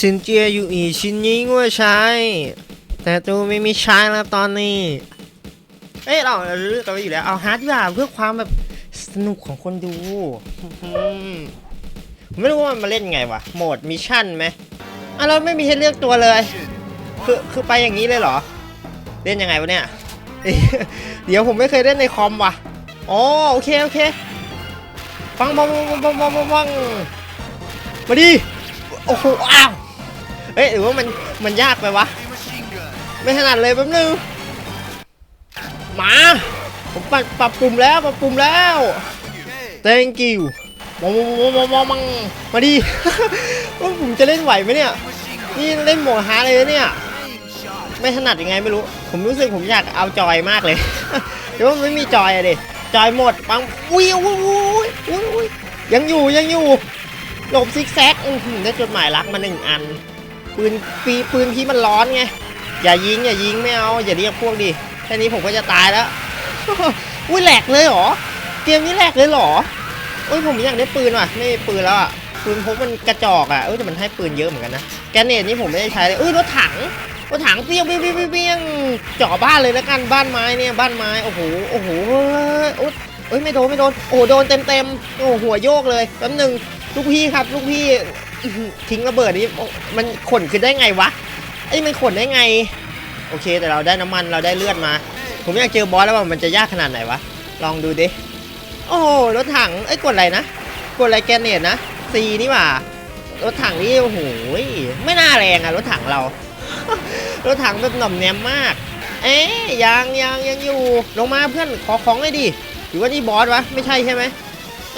สินเจียอยู่อีชิ้นนี้ว่าใช้ แต่ตูไม่มีใช้แล้วตอนนี้ เอ้ยเราเราเลือกกันไปอยู่แล้ว เอาฮาร์ดดีกว่าเพื่อความแบบสนุกของคนดู ไม่รู้ว่ามันมาเล่นไงวะ โหมดมิชชั่นไหมอะเราไม่มีให้เลือกตัวเลย คือคือไปอย่างนี้เลยเหรอ เล่นยังไงวะเนี่ย เดี๋ยวผมไม่เคยเล่นในคอมว่ะอ๋อโอเคโอเคปังปังปังปังปังปังปังมาดิ โอ้โห อ้าว เอ้ยหรือว่ามันมันยากไปวะ ไม่ถนัดเลยแป๊บนึงมา ผมปรับปรับปรุงแล้วปรับปรุงแล้ว thank you มองมองมองมองมองมาดิว่าผมจะเล่นไหวไหมเนี่ย นี่เล่นหมดฮาเลยเนี่ย ไม่ถนัดยังไงไม่รู้ ผมรู้สึกผมอยากเอาจอยมากเลยแต่ว่าไม่มีจอยอะดิจอยหมดปังอุ้ยอุ้ยอุ้ยอุ้ยยังอยู่ยังอยู่หลบซิกแซกได้จดหมายรักมาหนึ่งอัน ปืนปีปืนพี่มันร้อนไง อย่ายิงอย่ายิงไม่เอา อย่าเรียกพวกดิ แค่นี้ผมก็จะตายแล้ว อุ้ยแหลกเลยเหรอ เกมนี้แหลกเลยเหรออุ้ยผมอยากได้ปืนว่ะ ไม่มีปืนแล้วอะ ปืนพกมันกระจอกอะ เออแต่มันให้ปืนเยอะเหมือนกันนะ แกเนตนี่ผมไม่ได้ใช้เลยเอ้ยรถถังรถถังเปี้ยงเปี้ยงเปี้ยงเจาะบ้านเลยแล้วกัน บ้านไม้เนี่ย บ้านไม้ โอ้โห โอ้โหเฮ้ยโอ๊ยเอ้ยไม่โดนไม่โดน โอ้โดนเต็มเต็มโอ้หัวโยกเลยแป๊บหนึ่งลูกพี่ครับ ลูกพี่ ทิ้งระเบิดนี้มันขนขึ้นได้ไงวะไอ้มันขนได้ไง โอเคแต่เราได้น้ำมันเราได้เลือดมา ผมอยากเจอบอสแล้วว่ามันจะยากขนาดไหนวะ ลองดูดิ โอ้รถถังไอ้กดอะไรนะ กดอะไรแกเนตนะซีนี่หว่ารถถังนี่โอ้โหไม่น่าแรงอะรถถังเรา รถถังแบบหน่อมแนมมาก เอ๊ยยังยังยังอยู่ลงมาเพื่อนขอของเลยดิหรือว่านี่บอสวะไม่ใช่ใช่ไหม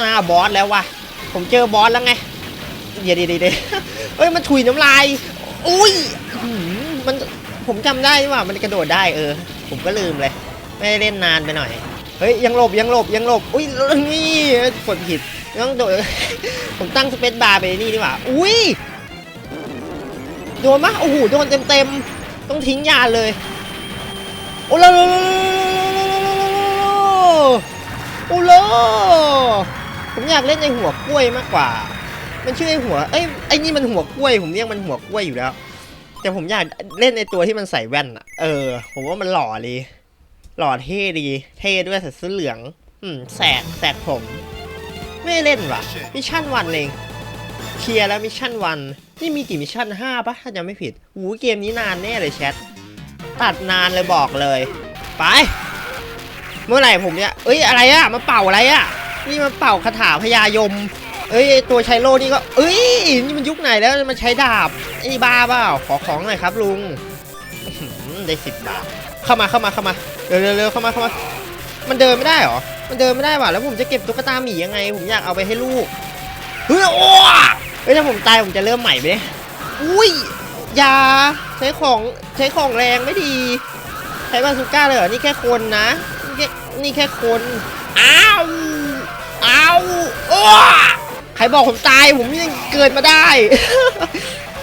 อ่าบอสแล้ววะผมเจอบอสแล้วไง เดี๋ยวเดี๋ยวเดี๋ยวเอ้ยมันถุยน้ำลายอุ้ยอื้อหือมันผมจำได้นี่หว่ามันกระโดดได้เออ ผมก็ลืมเลย ไม่ได้เล่นนานไปหน่อย เฮ้ยยังหลบยังหลบยังหลบอุ้ยนี่กดผิดต้องโดดผมตั้งสเปซบาร์ไปนี่ดีกว่าอุ้ยโดนมะโอ้โหโดนเต็มเต็มๆต้องทิ้งยาเลยโอ้โหโอ้โหผมอยากเล่นในหัวกล้วยมากกว่า มันชื่อไอหัวเอ้ยไอนี่มันหัวกล้วย ผมเรียกมันหัวกล้วยอยู่แล้ว แต่ผมอยากเล่นในตัวที่มันใส่แว่นอะเออ ผมว่ามันหล่อดีหล่อเท่ดีเท่ด้วยใส่เสื้อเหลือง อืมแสกแสกผม ไม่เล่นว่ะมิชชั่นวันเองเคลียร์แล้วมิชชั่นวันนี่มีกี่มิชชั่นห้าปะถ้าจำไม่ผิดหูเกมนี้นานแน่เลยแชทตัดนานเลยบอกเลย ไป เมื่อไหร่ผมเนี่ยเอ้ยอะไรอะมาเป่าอะไรอะนี่มาเป่าคาถาพญายม เอ้ยตัวใช้โล่นี่ก็ เอ้ยนี่มันยุคไหนแล้วมันใช้ดาบไอ้นี่บ้าเปล่าขอของหน่อยครับลุงได้สิบบาทเข้ามาเข้ามาเข้ามาเร็วเร็วเข้ามาเข้ามา มันเดินไม่ได้หรอมันเดินไม่ได้ว่ะแล้วผมจะเก็บตุ๊กตาหมียังไง ผมอยากเอาไปให้ลูกเฮ้ยโอ้เฮ้ยถ้าผมตายผมจะเริ่มใหม่ไหมเนี่ยอุ้ยยาใช้ของใช้ของแรงไม่ดี ใช้บาซูก้าเลยเหรอนี่แค่คนนะนี่แค่นี่แค่คนอ้าวอ้าวโอ้ ใครบอกผมตายผมยังเกิดมาได้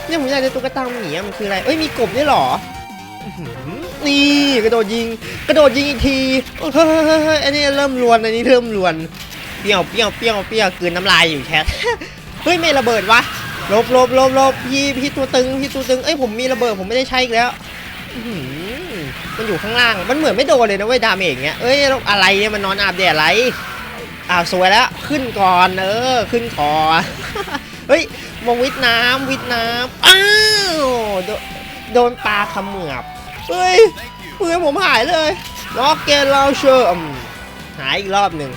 เนี่ยผมอยากได้ตุ๊กตาหมีมันคืออะไร เอ้ยมีกบด้วยเหรอ นี่กระโดดยิง กระโดดยิงอีกทีเฮ้ยเฮ้ยเฮ้ยเฮ้ยอันนี้เริ่มรวนอันนี้เริ่มรวนเปี้ยวเปี้ยวเปี้ยวเปี้ยวกลืนน้ำลายอยู่แคทเฮ้ยไม่ระเบิดวะลบลบลบลบพี่พี่ตัวตึงพี่ตัวตึงเอ้ยผมมีระเบิดผมไม่ได้ใช้อีกแล้วมันอยู่ข้างล่างมันเหมือนไม่โดนเลยนะเว้ยดาเมจองเงี้ยเอ้ยล้วอะไรเนี่ยมันนอนอาบแดดอะไร อ้าวสวยแล้วขึ้นก่อนเออขึ้นคอเฮ้ยมองวิทน้ำวิทน้ำอ้าวโดนโดนปลาขมือบเฮ้ยมือผมหายเลยล็อกเกนเราเชอร์อืมหายอีกรอบหนึ่ง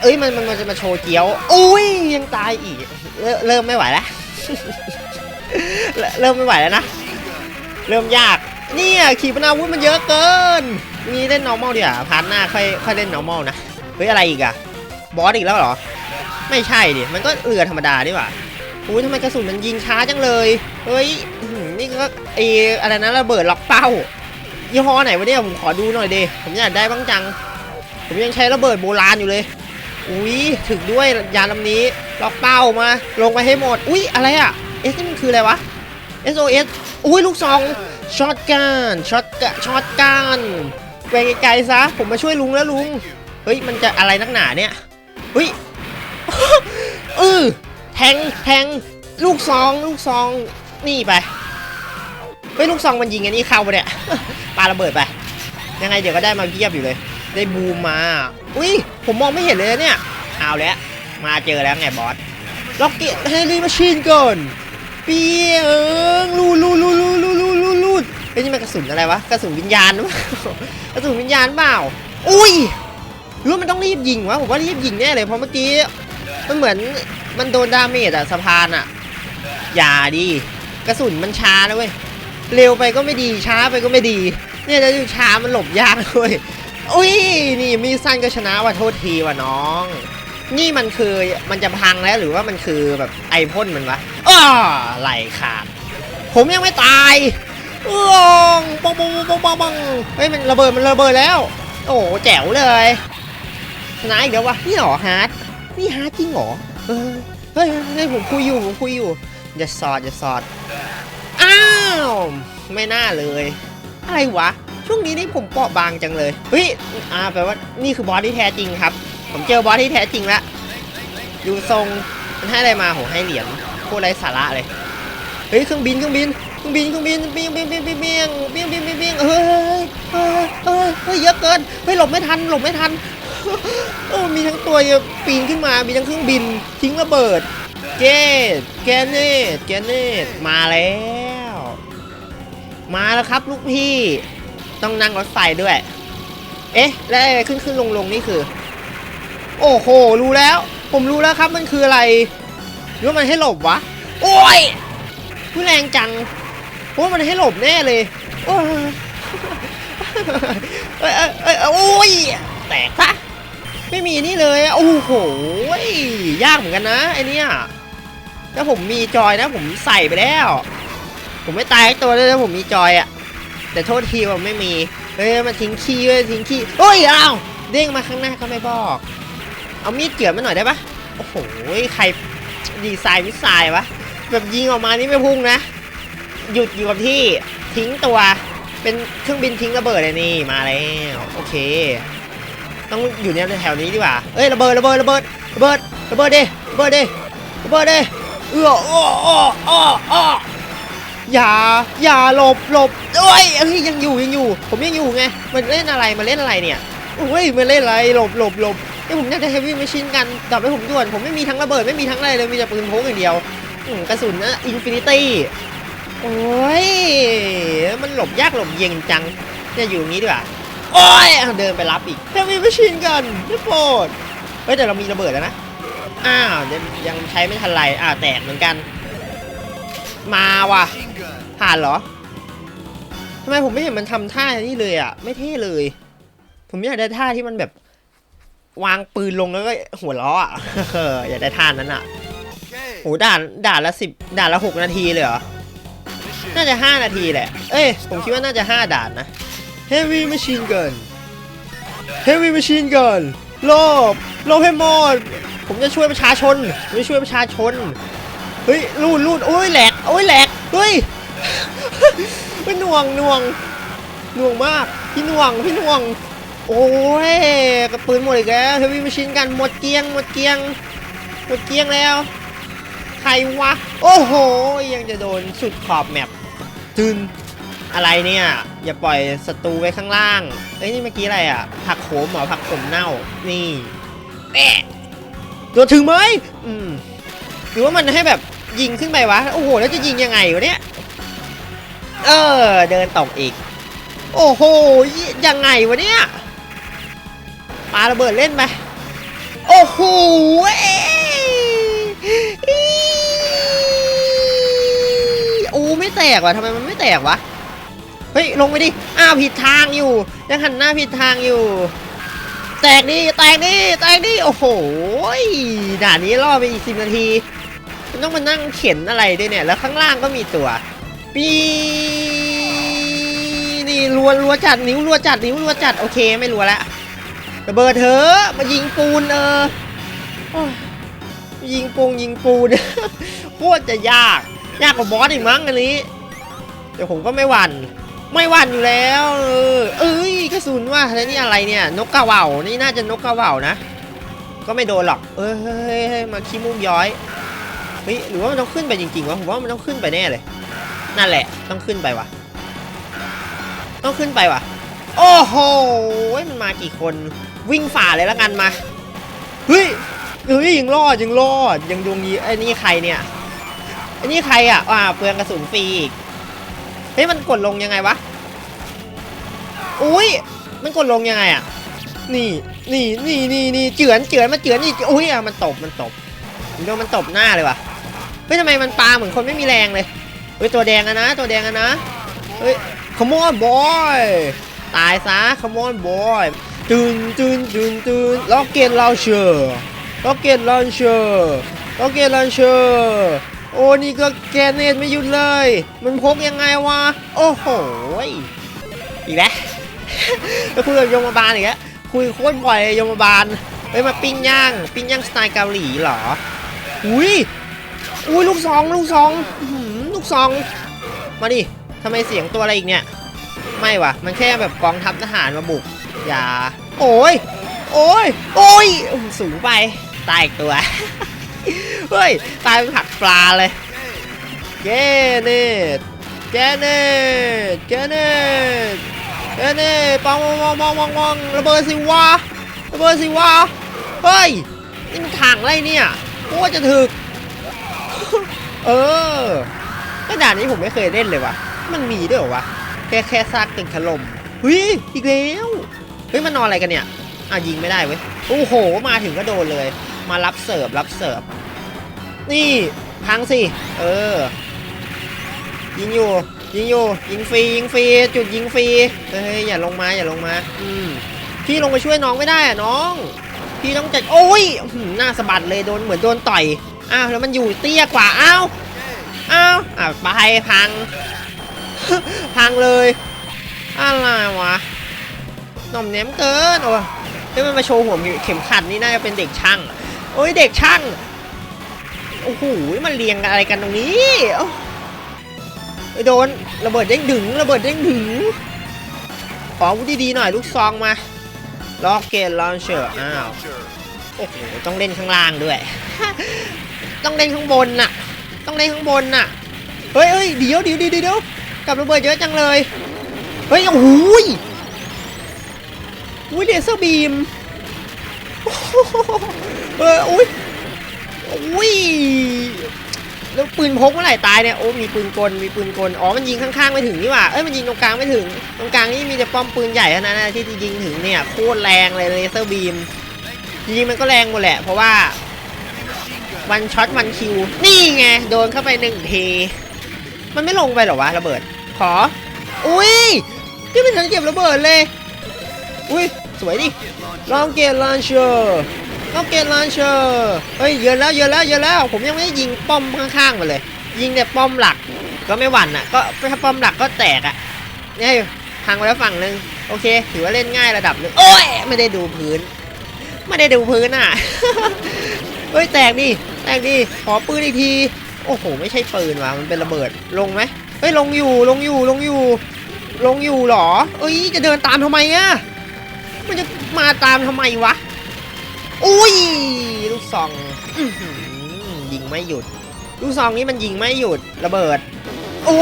เอ้ยมันมันมันจะมาโชว์เกี๊ยวอุ้ยยังตายอีก เริ่มไม่ไหวแล้วเริ่มไม่ไหวแล้วนะ เริ่มยากเนี่ยขีปนาวุธมันเยอะเกินนี่เล่น normal ดีกว่าพาร์ทหน้าค่อยค่อยเล่น normal นะ เฮ้ย อะไรอีกอะ บอสอีกแล้วเหรอ ไม่ใช่ดิมันก็เรือธรรมดาดีกว่าอุ้ยทำไมกระสุนมันยิงช้าจังเลย เฮ้ย นี่ก็เอออะไรนะระเบิดล็อกเป้า ยี่ห้อไหนวะเนี่ยผมขอดูหน่อยดิผมอยากได้บ้างจัง ผมยังใช้ระเบิดโบราณอยู่เลย อุ้ยถึงด้วยยานลำนี้ล็อกเป้ามา ลงไปให้หมด อุ้ยอะไรอะเอสนี่มันคืออะไรวะ SOS อุ้ยลูกซองช็อตกันช็อตกช็อตกันไปไกลๆซะ ผมมาช่วยลุงแล้วลุง เฮ้ยมันจะอะไรนักหนาเนี่ย เฮ้ยเออแทงแทงลูกซองลูกซองนี่ไปเฮ้ยลูกซองมันยิงอันนี้เข้าไปเนี่ยปาระเบิดไป ยังไงเดี๋ยวก็ได้มาเพียบอยู่เลย ได้บูมมาอุ้ยผมมองไม่เห็นเลยเนี่ยเอาแล้วมาเจอแล้วไงบอสล็อกเก็ตให้รีมาชีนก่อนเปียงลูดลูดลูดลูดลูดลูดลูดลูดเฮ้นี่มันกระสุนอะไรวะกระสุนวิญญาณหรือเปล่ากระสุนวิญญาณเปล่าอุ้ย หรือว่ามันต้องรีบยิงวะผมว่ารีบยิงแน่เลยเพราะเมื่อกี้มันเหมือนมันโดนดาเมจอะสะพานอะอย่าดีกระสุนมันช้านะเว้ยเร็วไปก็ไม่ดีช้าไปก็ไม่ดี เนี่ยแล้วดูช้ามันหลบยากนะเว้ยอุ้ยนี่มีสั้นก็ชนะว่ะโทษทีว่ะน้อง นี่มันคือมันจะพังแล้วหรือว่ามันคือแบบไอพ่นมันวะอ้อไหลขาด ผมยังไม่ตายอ้องปองปองปองปองปองเฮ้ยมันระเบิดมันระเบิดแล้ว โอ้โหแจ๋วเลย นายเดี๋ยววะนี่หรอฮาร์ดนี่ฮาร์ดจริงหรอเฮ้ยเฮ้ยผมคุยอยู่ผมคุยอยู่อย่าสอดอย่าสอดอ้าวไม่น่าเลยอะไรวะช่วงนี้นี่ผมเปราะบางจังเลยเฮ้ยอ่าแปลว่านี่คือบอสที่แท้จริงครับ ผมเจอบอสที่แท้จริงแล้วยูทรงมันให้อะไรมาโหให้เหรียญโคตรไร้สาระเลยเฮ้ยเครื่องบินเครื่องบินเครื่องบินเครื่องบินเบี้ยงเบี้ยงเบี้ยงเบี้ยงเบี้ยงเบี้ยงเบี้ยงเฮ้ยเฮ้ยเฮ้ยเยอะเกินเฮ้ยหลบไม่ทันหลบไม่ทัน โอ้มีทั้งตัวปีนขึ้นมา มีทั้งเครื่องบิน ทิ้งระเบิดเกตแกนเนตแกนเนตมาแล้ว มาแล้วครับลูกพี่ ต้องนั่งรถไฟด้วย เอ๊ะ แล้วขึ้นขึ้นลงลงนี่คือ โอ้โห รู้แล้ว ผมรู้แล้วครับมันคืออะไรรือว่ามันให้หลบวะ โอ้ยผู้แรงจังเพราะว่ามันให้หลบแน่เลย โอ้ยเอ้ยเอ้ยเอ้ยโอ้ยแตกซะ ไม่มีนี่เลยอะโอ้โหยากเหมือนกันนะไอเนี้ยถ้าผมมีจอยนะ ผมใส่ไปแล้ว ผมไม่ตายตัวเลยถ้าผมมีจอยอะแต่โทษทีว่าไม่มีเฮ้ยมันทิ้งขี้เว้ยทิ้งขี้โอ้ยอ้าวเด้งมาข้างหน้าก็ไม่บอก เอามีดเกี่ยวมาหน่อยได้ปะโอ้โหใครดีไซน์มิสไซล์วะแบบยิงออกมานี่ไม่พุ่งนะ หยุดอยู่กับที่ทิ้งตัวเป็นเครื่องบินทิ้งระเบิดเลยนี่มาแล้วโอเค ต้องอยู่ในแถวนี้ดีกว่า เอ้ยระเบิดระเบิดระเบิดระเบิดระเบิดดิระเบิดดิระเบิดดิเอออ้ออ้ออ้ออ้ออย่าอย่าหลบหลบเอ้ยเอ้ยยังอยู่ยังอยู่ ผมยังอยู่ไงมันเล่นอะไรมันเล่นอะไรเนี่ยโอ้ยมันเล่นอะไรหลบหลบหลบไอ้ผมอยากจะเฮฟวี่มชินกันดับให้ผมด่วนผมไม่มีทั้งระเบิดไม่มีทั้งอะไรเลยมีแต่ปืนพกอย่างเดียวกระสุนนะอินฟินิตี้โอ้ยมันหลบยากหลบเย็นจังจะอยู่อย่างนี้ดีกว่า โอ้ยเอาเดินไปรับอีกเฮฟวี่มชินกันไม่โปรดเฮ้ยแต่เรามีระเบิดแล้วนะอ้าวยวยังใช้ไม่ทันไรอ้าวแตกเหมือนกัน มาว่ะผ่านเหรอทำไมผมไม่เห็นมันทำท่านี่เลยอะ ไม่เท่เลย ผมอยากได้ท่าที่มันแบบ วางปืนลงแล้วก็หัวล้ออะอยากได้ท่านั้นอะโหด่านด่านละสิบด่านละหกนาทีเลยเหรอ น่าจะห้านาทีแหละ เอ้ย ผมคิดว่าน่าจะห้าด่านนะ Heavy Machine Gun Heavy Machine Gun โลบโลบให้หมด ผมจะช่วยประชาชนผมจะช่วยประชาชน เฮ้ยลูดลูดโอ้ยแหลกโอ้ยแหลกเฮ้ยเป็นหน่วงหน่วงหน่วงมาก พี่หน่วงพี่หน่วง โอ้ยกระปืนหมดอีกแล้วเฮฟวี่มชินกันหมดเกลี้ยงหมดเกลี้ยงหมดเกลี้ยงแล้ว ใครวะ โอ้โห ยังจะโดนสุดขอบแมปตึน อะไรเนี่ย อย่าปล่อยศัตรูไว้ข้างล่าง เอ้ยนี่เมื่อกี้อะไรอะ ผักโขมเหรอผักขมเน่า นี่แปะโดนถึงไหมอืมหรือว่ามันให้แบบยิงขึ้นไปวะ โอ้โห แล้วจะยิงยังไงวะเนี่ย เออ เดินตกอีก โอ้โหยยังไงวะเนี่ยปาระเบิดเล่นไปโอ้โหเอ้ยโอ้ไม่แตกว่ะทำไมมันไม่แตกวะ เฮ้ย ลงไปดิ อ้าวผิดทางอยู่ ยังหันหน้าผิดทางอยู่ แตกดิแตกดิแตกดิโอ้โหด่านนี้รอไปอีกสิบนาทีมันต้องมานั่งเข็นอะไรด้วยเนี่ย แล้วข้างล่างก็มีตัว ปีนี่รัวรัวจัดนิ้วรัวจัดนิ้วรัวจัดโอเคไม่รัวล้วระเบิดเถอะมายิงปูนเออยิงปูงยิงปูนโคตรจะยาก ยากกว่าบอสอีกมั้งอันนี้แต่ผมก็ไม่หวั่น ไม่หวั่นอยู่แล้วเอ้ยกระสุนว่ะแล้วนี่อะไรเนี่ย นกกระเว่านี่น่าจะนกกระเว่านะ ก็ไม่โดนหรอก เอ้ยมาขี้มุมย้อยเฮ้ยหรือว่ามันต้องขึ้นไปจริงๆวะผมว่ามันต้องขึ้นไปแน่เลย นั่นแหละ ต้องขึ้นไปวะต้องขึ้นไปวะโอ้โหมันมากี่คนวิ่งฝ่าเลยล้วกันมาเฮ้ยเฮ้ยยังรอดยังรอดยังดวงนี้ไอ้นี่ใครเนี่ยไอ้นี่ใครอะอ่าเปลืองกระสุนฟรีอีก เฮ้ยมันกดลงยังไงวะ อุ้ยมันกดลงยังไงอะ นี่นี่นี่นี่นี่เจือนเจือนมาเจือนนี่อุ้ยอะมันตบมันตบโดนมันตบหน้าเลยว่ะเฮ้ยทำไมมันปาเหมือนคนไม่มีแรงเลยเฮ้ยตัวแดงอะนะ ตัวแดงอะนะเฮ้ย come on boy ตายซะ come on boy ตื่นตื่นตื่นตื่นล็อกเก็ตเราเชอร์ล็อกเก็ตลันเชอร์ล็อกเก็ตลันเชอร์ โอ้นี่ก็แกเนตไม่หยุดเลย มันพกยังไงวะ โอ้โห อีกแล้วคุยกับโยมบาลอีกแล้วคุยโคตรบ่อยยโยมบาลเฮ้ยมาปิ้งย่าง ปิ้งย่างสไตล์เกาหลีเหรอ อุ้ย อุ้ยลูกซองลูกซองลูกซอง มาดิทำไมเสียงตัวอะไรอีกเนี่ย ไม่วะมันแค่แบบกองทัพทหารมาบุก อย่า โอ้ย โอ้ย โอ้ย สูงไป ตายอีกตัว เฮ้ย ตายเป็นผักปลาเลยเกเนตเกเนตเกเนตเกเนตปองปองปองปองปองระเบิดสิวะระเบิดสิวะเฮ้ย นี่มันถังไรเนี่ยโคตรจะถึก เออกระดานนี้ผมไม่เคยเล่นเลยวะมันมีด้วยเหรอวะ แค่แค่ซากตึกถล่มเฮ้ย อีกแล้ว เฮ้ย มันนอนอะไรกันเนี่ย อะยิงไม่ได้เว้ย โอ้โห มาถึงก็โดนเลย มารับเสิร์ฟรับเสิร์ฟ นี่พังสิ เออ ยิงอยู่ ยิงอยู่ ยิงฟรียิงฟรีจุดยิงฟรี เฮ้ยอย่าลงมาอย่าลงมา อืมพี่ลงไปช่วยน้องไม่ได้อะน้อง พี่ต้องจัดโอ้ยหน้าสะบัดเลยโดนเหมือนโดนต่อย อ้าวแล้วมันอยู่เตี้ยกว่า อ้าวอ้าวอะไปพัง พังเลย อะไรวะหน่อมแนมเกินโอ้ เฮ้ยมันมาโชว์หัวเข็มขัดนี่น่าจะเป็นเด็กช่าง โอ้ยเด็กช่าง โอ้โหมันเรียงกันอะไรกันตรงนี้โอ้โดนระเบิดเด้งดึงระเบิดเด้งดึง ขออาวุธดีๆหน่อยลูกซองมาล็อกเกตลอนเชอร์อ้าวโอ้โหต้องเล่นข้างล่างด้วย ต้องเล่นข้างบนน่ะ ต้องเล่นข้างบนน่ะ เฮ้ยเฮ้ยเดี๋ยวเดี๋ยวเดี๋ยวกลับระเบิดเยอะจังเลย เฮ้ยโอ้โห อุ้ยเลเซอร์บีมเอออุ้ยอุ้ยแล้วปืนพกเมื่อไหร่ตายเนี่ยโอ้มีปืนกลมีปืนกลอ๋อมันยิงข้างๆไม่ถึงนี่หว่าเอ้ยมันยิงตรงกลางไม่ถึง ตรงกลางนี่มีแต่ป้อมปืนใหญ่เท่านั้นนะที่ยิงถึงเนี่ยโคตรแรงเลยเลเซอร์บีมจริงๆมันก็แรงหมดแหละ เพราะว่าวันช็อตวันคิว นี่ไง โดนเข้าไปหนึ่งทีมันไม่ลงไปหรอวะระเบิด ขอ อุ้ยที่เป็นทันเก็บระเบิดเลย อุ้ย สวยดิลองเกตลันเชอร์ลองเกตลันเชอร์เฮ้ยเยอะแล้วเยอะแล้วเยอะแล้ว ผมยังไม่ได้ยิงป้อมข้างๆมาเลย ยิงแต่ป้อมหลักก็ไม่หวั่นอะก็ถ้าป้อมหลักก็แตกอะเนี่ยพังไปแล้วฝั่งหนึ่งโอเค ถือว่าเล่นง่ายระดับหนึ่งโอ้ยไม่ได้ดูพื้น ไม่ได้ดูพื้นอะเฮ้ยแตกดิแตกดิขอปืนอีกทีโอ้โห ไม่ใช่ปืนว่ะมันเป็นระเบิดลงไหมเฮ้ยลงอยู่ลงอยู่ลงอยู่ ลงอยู่หรอ เอ้ยจะเดินตามทำไมอะ มันจะมาตามทำไมวะ อุ้ย ลูกซองอยิงไม่หยุด ลูกซองนี้มันยิงไม่หยุด ระเบิด โอ้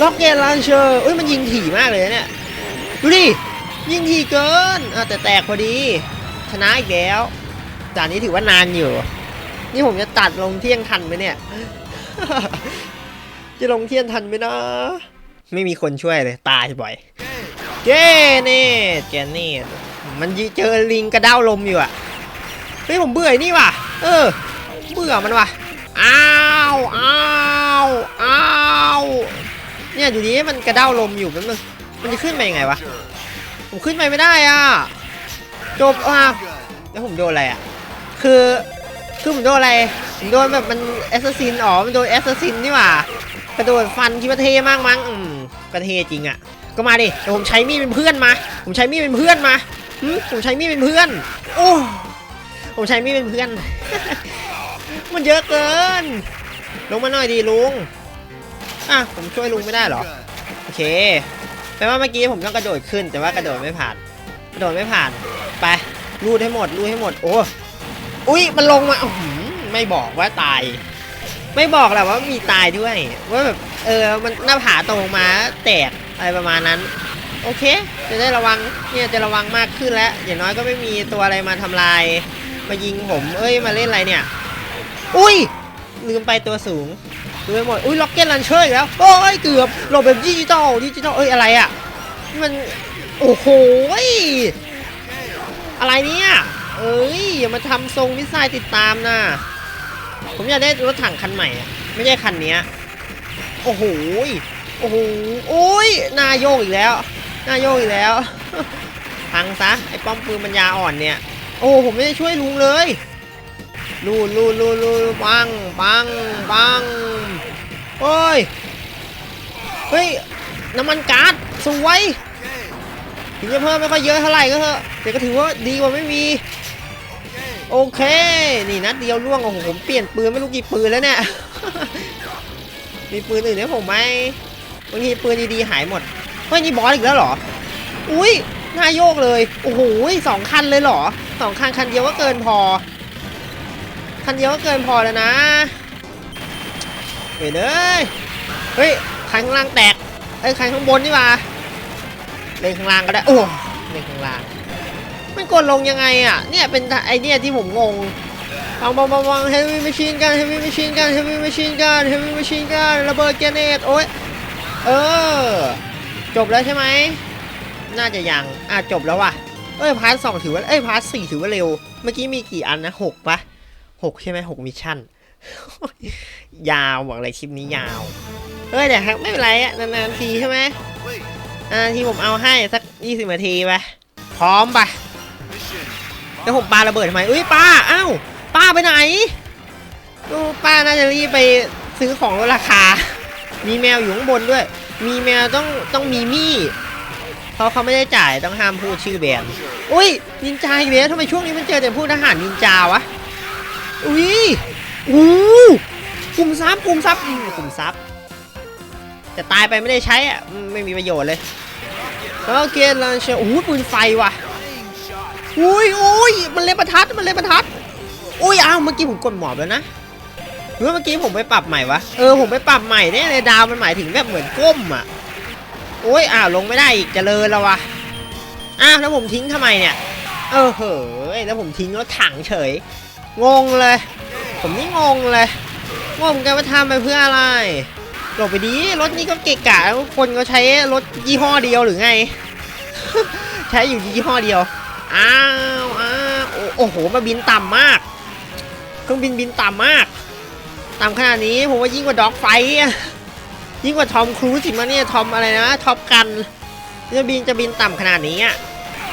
ล็อกเกนลันเชอร์เอ้ยมันยิงถี่มากเลยเนี่ย ดูดิ ยิงถี่เกินอะแต่แตกพอดี ชนะอีกแล้วจานนี้ถือว่านานอยู่ นี่ผมจะตัดลงเที่ยงทันไหมเนี่ย จะลงเที่ยงทันไหมนะ ไม่มีคนช่วยเลย ตายบ่อย เจเนตเจเนตมันเจอลิงกระเด้าลมอยู่อะเฮ้ยผมเบื่อนี่ว่ะ เออ เบื่อมันว่ะ อ้าวอ้าวอ้าวเนี่ยอยู่ดีมันกระเด้าลมอยู่แป๊บนึงมันจะขึ้นไปยังไงวะ ผมขึ้นไปไม่ได้อะ จบอะแล้วผมโดนอะไรอะ คือ คือผมโดนอะไร ผมโดนแบบมันแอสซัสซิน อ๋อ มันโดนแอสซัสซินนี่หว่ากระโดดฟันคิดว่าเท่มากมั้งอืม กระเทจริงอะ ก็มาดิแต่ผมใช้มีดเป็นเพื่อนมา ผมใช้มีดเป็นเพื่อนมาหึผมใช้มีดเป็นเพื่อน โอ้ผมใช้มีดเป็นเพื่อน มันเยอะเกิน ลงมาหน่อยดีลุง อะผมช่วยลุงไม่ได้หรอ โอเค แปลว่าเมื่อกี้ผมต้องกระโดดขึ้น แต่ว่ากระโดดไม่ผ่าน กระโดดไม่ผ่าน ไป รูดให้หมด รูดให้หมด โอ้ อุ้ยมันลงมาไม่บอกว่าตาย ไม่บอกแหละว่ามีตายด้วย ว่าแบบ เออ มันหน้าผาตกลงมาแตกอะไรประมาณนั้น โอเค จะได้ระวัง เนี่ยจะระวังมากขึ้นแล้ว อย่างน้อยก็ไม่มีตัวอะไรมาทำลาย มายิงผม เอ้ย มาเล่นอะไรเนี่ย อุ้ย ลืมไปตัวสูงลืมไปหมด อุ้ย ล็อกเก็ตลันเชอร์อีกแล้ว โอ้ย เกือบหลบแบบดิจิตอล ดิจิตอล เอ้ย อะไรอะ มัน โอ้โห อะไรเนี่ย เอ้ย อย่ามาทำทรงมิสไซล์ติดตามนะ ผมอยากได้รถถังคันใหม่ ไม่ใช่คันเนี้ย โอ้โหโอ้โหโอ้ยนาโยกอีกแล้วนาโยกอีกแล้วพังซะไอ้ป้อมปืนปัญญาอ่อนเนี่ย โอ้ผมไม่ได้ช่วยลุงเลยลูลูลูลูนปังปังปังโอ้ยเฮ้ยน้ำมันก๊าซสวยถึงจะเพิ่มไม่ค่อยเยอะเท่าไหร่ก็เถอะแต่ก็ถือว่าดีกว่าไม่มีโอเค นี่นัดเดียวล่วงโอ้โหผมเปลี่ยนปืนไม่รู้กี่ปืนแล้วเนี่ย มีปืนอื่นให้ผมไหมบางทีปืนดีๆหายหมดเฮ้ยนี่บอสอีกแล้วเหรอ อุ้ยน้าโยกเลย โอ้โหสองคันเลยเหรอสองคันคันเดียวก็เกินพอ คันเดียวก็เกินพอแล้วนะเฮ้ยเอ้ยเฮ้ยคันข้างล่างแตกเอ้ยคันข้างบนนี่ว่าเล่นข้างล่างก็ได้โอ้เล่นข้างล่างมันกดลงยังไงอะเนี่ยเป็นไอเนี่ยที่ผมงง ปังปังปังปังเฮฟวี่มชชีนกันเฮฟวี่มชชีนกันเฮฟวี่มชชีนกันเฮฟวี่มชชีนกันระเบิดแกเนตโอ้ยเออ จบแล้วใช่ไหมน่าจะยังอะจบแล้วว่ะเอ้ยพาร์ทสองถือว่าเอ้ยพาร์ทสี่ถือว่าเร็ว เมื่อกี้มีกี่อันนะหกปะหกใช่ไหมหกมิชชั่น ยาวบอกเลยคลิปนี้ยาวเอ้ยเดี๋ยวครับไม่เป็นไรอะนานๆทีใช่ไหมนานทีผมเอาให้สักยี่สิบนาทีไปพร้อมปะแล้วผมปาระเบิดทำไมเอ้ยปาอ้าว ป้าไปไหนโอ้ป้าน่าจะรีบไปซื้อของลดราคา มีแมวอยู่ข้างบนด้วย มีแมวต้องต้องมีมี่ เพราะเขาไม่ได้จ่ายต้องห้ามพูดชื่อแบรนด์อุ้ยนินจาอีกแล้วทำไมช่วงนี้มันเจอแต่พูดทหารนินจาวะ อุ้ยอู้กลุ่มซับกลุ่มซับกลุ่มซับจะตายไปไม่ได้ใช้อะไม่มีประโยชน์เลยแล้วเกณฑ์ลันเชียโอ้โหปืนไฟว่ะอุ้ยอุ้ยมันเล่นประทัดมันเล่นประทัด อุ้ยอ้าวเมื่อกี้ผมกดหมอบแล้วนะหรือเมื่อกี้ผมไปปรับใหม่วะเออผมไปปรับใหม่เนี่ยในดาวมันหมายถึงแบบเหมือนก้มอะโอ้ยอ้าวลงไม่ได้อีกเจริญแล้ววะอ้าวแล้วผมทิ้งทำไมเนี่ย เออเฮ้ยแล้วผมทิ้งรถถังเฉย งงเลย ผมนี่งงเลยงงเหมือนกันว่าทำไปเพื่ออะไรหลบไปดีรถนี่ก็เกะกะคนก็ใช้รถยี่ห้อเดียวหรือไง ใช้อยู่ยี่ห้อเดียวอ้าวอ้าวโอ้โอ้โหมาบินต่ำมาก เครื่องบินบินต่ำมาก ต่ำขนาดนี้ผมว่ายิ่งกว่าด็อกไฟอะยิ่งกว่าทอมครูสิมาเนี่ยทอมอะไรนะท็อปกันจะบินจะบินต่ำขนาดนี้อะ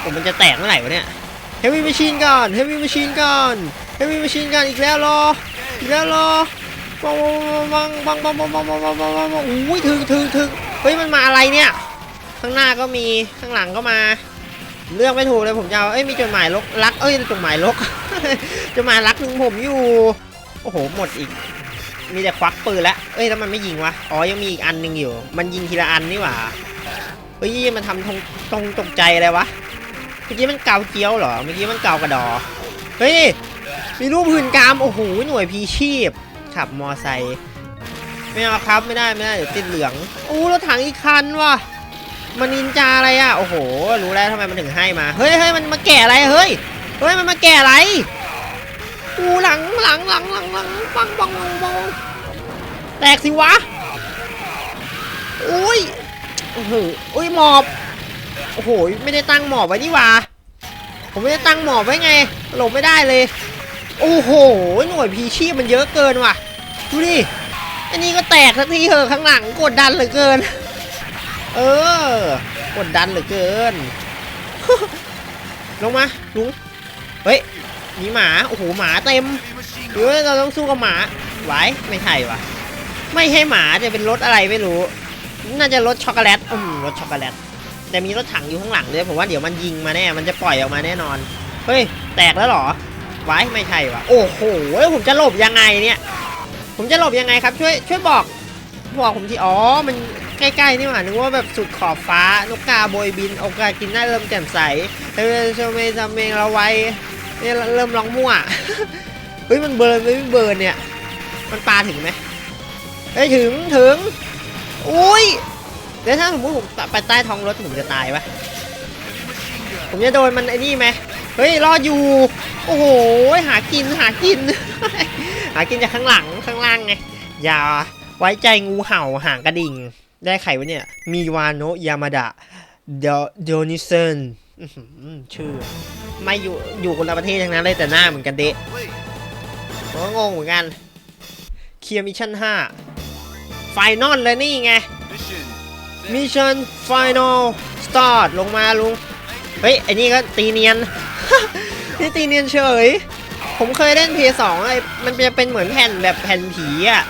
ผมมันจะแตกเมื่อไหร่วะเนี่ยเฮฟวี่มชีนก่อนเฮฟวี่มชีนก่อนเฮฟวี่มชีนก่อนอีกแล้วรออีกแล้วรอบังบังบังบังบังบังบังบังบังบังบังอุ้ยถึงถึงถึงเฮ้ยมันมาอะไรเนี่ย ข้างหน้าก็มีข้างหลังก็มา เลือกไม่ถูกเลยผมจะเอาเอ้ยมีจดหมายลกรักเอ้ยจดหมายลกจดหมายรักถึงผมอยู่ โอ้โหหมดอีก มีแต่ควักปืนแล้วเอ้ยแล้วมันไม่ยิงวะอ๋อยังมีอีกอันหนึ่งอยู่ มันยิงทีละอันนี่หว่าเฮ้ยมันทำทงตรงตกใจอะไรวะเมื่อกี้มันเกาเกี้ยวเหรอเมื่อกี้มันเกากระดอเฮ้ยมีรูปหื่นกามโอ้โหหน่วยพีชีพขับมอไซค์ไม่เอาครับไม่ได้ไม่ได้เดี๋ยวติดเหลืองอู้รถถังอีกคันว่ะ มันนินจาอะไรอะ โอ้โห รู้แล้วทำไมมันถึงให้มา เฮ้ยเฮ้ยมันมาแก่อะไร เฮ้ย เฮ้ย มันมาแก่อะไรอูหลังหลังหลังหลังหลังปังปังปังปังแตกสิวะ อุ้ยโอ้โหอุ้ยหมอบ โอ้โห ไม่ได้ตั้งหมอบไว้นี่ว่าผมไม่ได้ตั้งหมอบไว้ไง หลบไม่ได้เลย โอ้โห หน่วยพีชีพมันเยอะเกินว่ะ ดูดิ อันนี้ก็แตกสักทีเหอะข้างหลังกดดันเหลือเกิน เออกดดันเหลือเกิน ลงมาลุงเฮ้ยมีหมา โอ้โห หมาเต็ม Machine หรือเราต้องสู้กับหมาไหวไม่ใช่วะไม่ใช่หมาจะเป็นรถอะไรไม่รู้ น่าจะรถช็อกโกแลต อืม รถช็อกโกแลต แต่มีรถถังอยู่ข้างหลังด้วยผมว่าเดี๋ยวมันยิงมาแน่ มันจะปล่อยออกมาแน่นอน เฮ้ย แตกแล้วหรอไว้ไม่ใช่วะโอ้โห ผมจะหลบยังไงเนี่ย ผมจะหลบยังไงครับ ช่วย ช่วยบอก บอกผมที อ๋อ มัน ใกล้ๆนี่หว่านึกว่าแบบสุดขอบฟ้านกกาโบยบินโอกาสกินหน้าเริ่มแจ่มใสเฮ้ยเชมเมซาเมงเราไว้เนี่ยเริ่มร้องมั่วเฮ้ยมันเบิร์นไม่เบิร์นเนี่ยมันปาถึงไหมเฮ้ยถึงถึงอุ้ยแล้วถ้าสมมติผมไปใต้ท้องรถผมจะตายปะผมจะโดนมันไอ้นี่ไหมเฮ้ยรอดอยู่โอ้โหหากินหากิน หากินจากข้างหลังข้างล่างไงอย่าไว้ใจงูเห่าหางกระดิ่ง ได้ไขวะเนี่ย มีวาโนะยามาดะเดโดนิเซนชื่อ ไม่อยู่อยู่คนละประเทศทั้งนั้นเลยแต่หน้าเหมือนกันเดะผมก็งงเหมือนกัน เคลียร์มิชชั่น5ไฟนอลเลยนี่ไง มิชชั่นไฟนอลสตาร์ทลงมาลุง เฮ้ยไอ้นี่ก็ตีเนียน นี่ตีเนียนเฉย ผมเคยเล่น P2 ไอ้มันจะเป็นเหมือนแผ่นแบบแผ่นผีอะ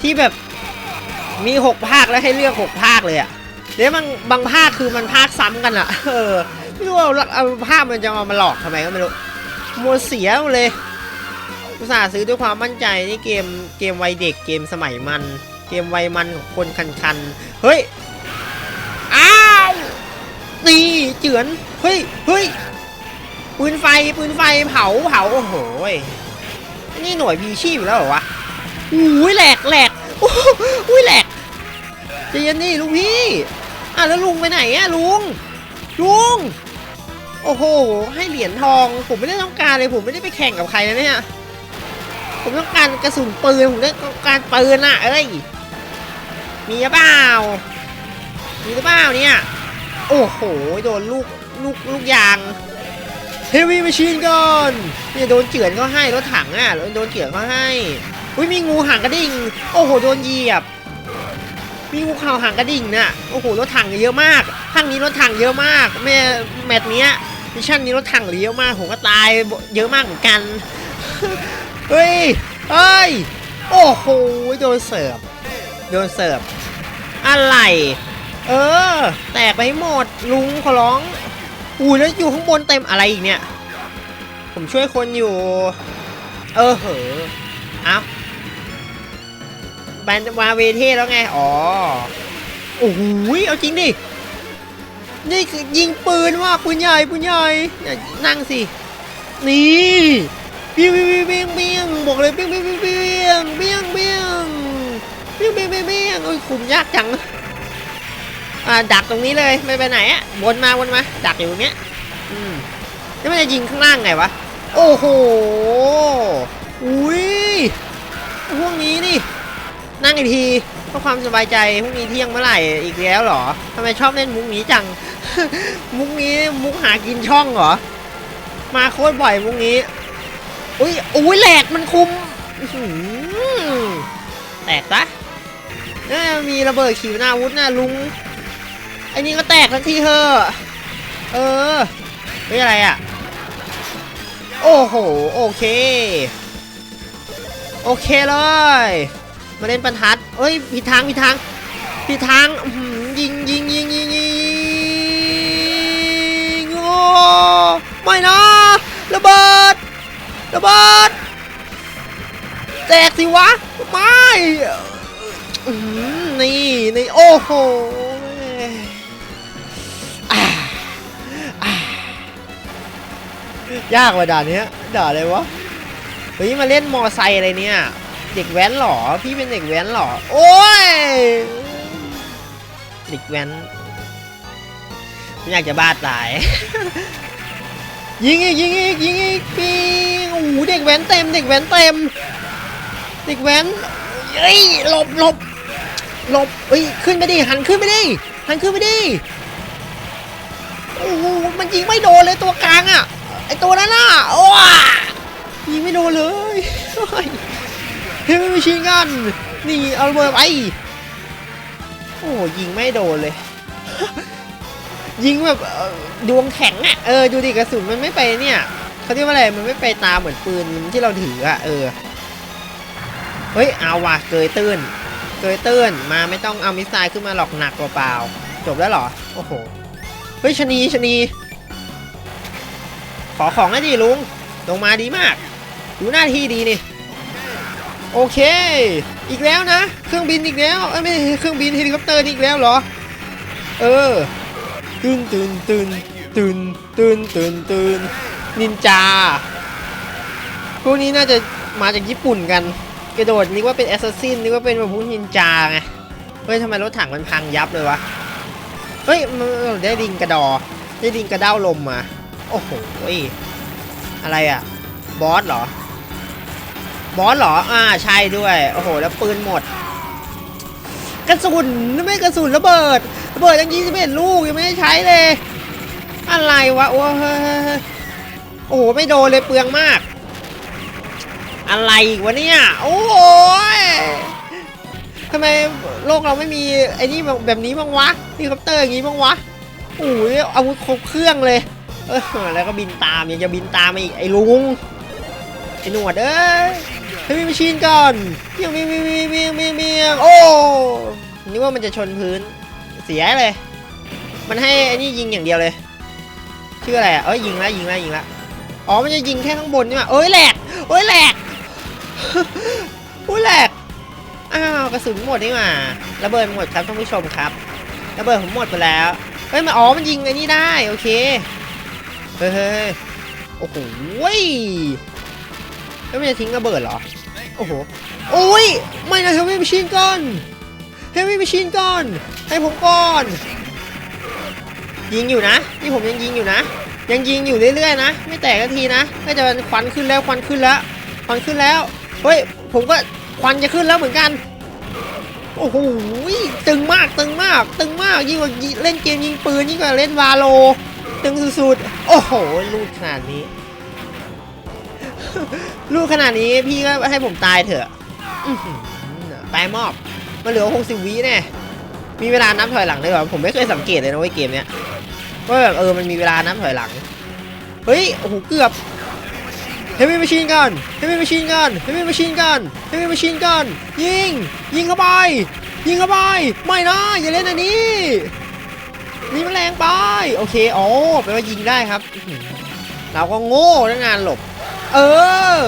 ที่แบบ มี 6 ภาคแล้วให้เลือก 6 ภาคเลยอะแล้วบางบางภาคคือมันภาคซ้ำกันอะเออไม่รู้ว่าเอาภาพมันจะเอามาหลอกทำไมก็ไม่รู้มัวเสียเลยอุตส่าห์ซื้อด้วยความมั่นใจนี่เกมเกมวัยเด็กเกมสมัยมัน เกมวัยมันของคนคันๆเฮ้ยอ้าวนี่เจือนเฮ้ยเฮ้ยปืนไฟปืนไฟเผาเผาโอ้โหยนี่หน่วยพีชีพแล้วเหรอวะอุ้ยแหลกแหลกอุ้ยแหลก ใจเย็นนี่ลุงพี่อะแล้วลุงไปไหนอะลุง ลุง โอ้โห ให้เหรียญทอง ผมไม่ได้ต้องการเลย ผมไม่ได้ไปแข่งกับใครนะเนี่ย ผมต้องการกระสุนปืน ผมต้องการปืนอะเอ้ย มีหรือเปล่า มีหรือเปล่าเนี่ย โอ้โห โดนลูกลูกลูกยางเฮฟวี่ม c ชีนก่อนเนี่ยโดนเจือนเขาให้รถถังอะโดนเจือนเขาให้ อุ้ยมีงูหางกระดิ่ง โอ้โห โดนเหยียบ มีงูเขาหางกระดิ่งน่ะโอ้โหรถถังเยอะมากทางนี้รถถังเยอะมากแม่แมตช์เนี้ยมิชชั่นนี้รถถังเยอะมากผมก็ตายเยอะมากเหมือนกันเฮ้ยเฮ้ยโอ้โหโดนเสิร์ฟโดนเสิร์ฟอะไร เออ แตกไปหหมดลุงขอร้องอุ้ยแล้วอยู่ข้างบนเต็มอะไรอีกเนี่ย ผมช่วยคนอยู่ เออเหอะเอ้า แบนวาเวเทแล้วไง อ๋อ โอ้โหเอาจริงดิ นี่คือยิงปืนว่าปืนใหญ่ปืนใหญ่นั่งสิ นี่เบี้ยงเบี้ยงเบี้ยงเบี้ยงบอกเลยเบี้ยงเบี้ยงเบี้ยงเบี้ยงเบี้ยงเบี้ยงเบี้ยงเบี้ยงเบี้ยงโอ้ยคุมยากจัง อ่าดักตรงนี้เลยไม่ไปไหนอะวนมาวนมา ดักอยู่ตรงเนี้ย อืมแล้วมันจะยิงข้างล่างไงวะ โอ้โห อุ้ยพวกนี้นี่ นั่งอีกทีเพื่อความสบายใจพรุ่งนี้เที่ยงเมื่อไหร่อีกแล้วเหรอทำไมชอบเล่นมุกนี้จัง มุกนี้มุกหากินช่องเหรอ มาโคตรบ่อยมุกนี้ อุ้ยอุ้ยแหลกมันคุมแตกซะมีระเบิดขีปนาวุธนะลุงไอ้นี่ก็แตกทันทีเธอเออเฮ้ยอะไรอะ โอ้โห โอเค โอเคเลย มาเล่นประทัดเอ้ยผิดทางผิดทางผิดทางยิงยิงยิงยิงยิงโอ้ไม่นะระเบิดระเบิดแตกสิวะไม่นี่นี่โอ้โหยากว่ะด่านเนี้ยด่าอะไรวะเฮ้ยมาเล่นมอไซค์อะไรเนี่ย เด็กแว้นหรอ พี่เป็นเด็กแว้นหรอ โอ้ย เด็กแว้นไม่อยากจะบ้าตาย ยิงอีกยิงอีกยิงอีกปีโอ้โหเด็กแว้นเต็ม เด็กแว้นเต็ม เด็กแว้นเฮ้ยหลบหลบหลบเฮ้ยขึ้นไปดิหันขึ้นไปดิหันขึ้นไปดิโอ้โหมันยิงไม่โดนเลยตัวกลางอะไอตัวนั้นอะโอ้ยยิงไม่โดนเลย เฮ้ยไม่ชิงกันนี่เอาระเบิดไปโอ้โหยิงไม่โดนเลย ยิงแบบดวงแข็งอะเออดูดิกระสุนมันไม่ไปเนี่ยเขาเรียกว่าอะไรมันไม่ไปตามเหมือนปืนที่เราถืออะเออเฮ้ยเอาว่ะเกยตื้นเกยตื้นมาไม่ต้องเอามิสไซล์ขึ้นมาหรอกหนักเปล่าๆจบแล้วเหรอโอ้โหเฮ้ยชนีชนีขอของหน่อยดิลุงลงมาดีมาก ดูหน้าที่ดีนี่ โอเค อีกแล้วนะ เครื่องบินอีกแล้วเอ้ยไม่เครื่องบินเฮลิคอปเตอร์อีกแล้วเหรอ เออตื่นตื่นตื่นตื่นตื่นตื่นตื่นนินจา พวกนี้น่าจะมาจากญี่ปุ่นกัน กระโดดนึกว่าเป็นแอสซัสซินนึกว่าเป็นแบบพวกนินจาไง เฮ้ยทำไมรถถังมันพังยับเลยวะ เฮ้ยมันได้ดิงกระดอ ได้ดิงกระเด้าลมมา โอ้โหอะไรอะ บอสเหรอ บอสเหรอ อ่าใช่ด้วย โอ้โห แล้วปืนหมด กระสุนไม่กระสุนระเบิด ระเบิดยังยี่สิบเอ็ดลูกยังไม่ได้ใช้เลย อะไรวะโอ้โอ้โห ไม่โดนเลยเปลืองมาก อะไรอีกวะเนี่ย โอ้ยทำไมโลกเราไม่มีไอ้นี่แบบนี้บ้างวะเฮลิคอปเตอร์อย่างนี้บ้างวะโอ้ยอาวุธครบเครื่องเลย เออแล้วก็บินตามยังจะบินตามอีกไอ้ลุงไอ้หนวดเอ้ย ให้มีมาชีนก่อนเมียงเมียงเมียงเมียงเมียงเมียงเมียงโอ้นึกว่ามันจะชนพื้น เสียเลย มันให้อ้นี่ยิงอย่างเดียวเลย ชื่ออะไรอะเอ้ยยิงแล้วยิงแล้วยิงแล้วอ๋อ มันจะยิงแค่ข้างบนนี่มาเอ้ยแหลกเอ้ยแหลกอุ้ยแหลก อ้าวกระสุนหมดนี่หว่าระเบิดหมดครับท่านผู้ชมครับ ระเบิดผมหมดไปแล้ว เฮ้ยมันอ๋อ มันยิงไอ้นี่ได้ โอเค เฮ้ยเฮ้โอ้โหยแล้วมันจะทิ้งระเบิดเหรอ อ้โหโอ้ยไม่นะเฮฟวี่มชชีนก่อนเฮฟวี่มชชีนก่อนให้ผมก่อนยิงอยู่นะนี่ผมยังยิงอยู่นะ ยังยิงอยู่เรื่อยๆนะ ไม่แตกทีนะน่าจะควันขึ้นแล้วควันขึ้นแล้วควันขึ้นแล้วเฮ้ยผมก็ควันจะขึ้นแล้วเหมือนกันโอ้โหตึงมากตึงมาก ตึงมากยิ่งกว่าเล่นเกมยิงปืนยิ่งกว่าเล่นวาโล ตึงสุดๆโอ้โหลูกขนาดนี้ ลูกขนาดนี้พี่ก็ให้ผมตายเถอะตายมอบมาเหลือ 60 วิแน่มีเวลานับถอยหลังเลยเหรอผมไม่เคยสังเกตเลยนะเว้ยเกมเนี้ยว่าแบบเออมันมีเวลานับถอยหลัง เฮ้ยโอ้โหเกือบเฮฟวี่มาชีนกันเฮฟวี่มาชีนกันเฮฟวี่มาชีนกันเฮฟวี่มาชีนกันยิง ยิงเข้าไป ยิงเข้าไป ไม่นะ อย่าเล่นอันนี้ นี่มันแรงไป โอเค อ๋อแปลว่ายิงได้ครับ เราก็โง่เรื่องงานหลบ เออ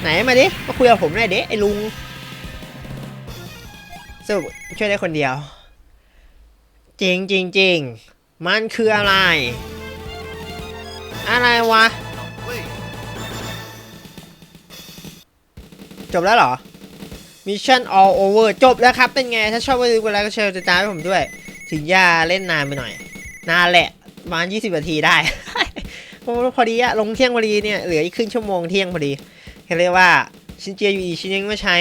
ไหนมาดิ มาคุยกับผมหน่อยเด้ไอ้ลุงสรุปช่วยได้คนเดียว จริงจริงจริงมันคืออะไร อะไรวะ จบแล้วเหรอ Mission all over จบแล้วครับ เป็นไง ถ้าชอบก็อย่าลืมกดไลค์กดแชร์ติดตามให้ผมด้วย ถึงอย่าเล่นนานไปหน่อย นานแหละประมาณ20นาทีได้ พอพอดีอะลงเที่ยงพอดีเนี่ยเหลืออีกครึ่งชั่วโมงเที่ยงพอดีเขาเรียกว่าชินเจียอยู่อีกชิ้นยังไม่ใช้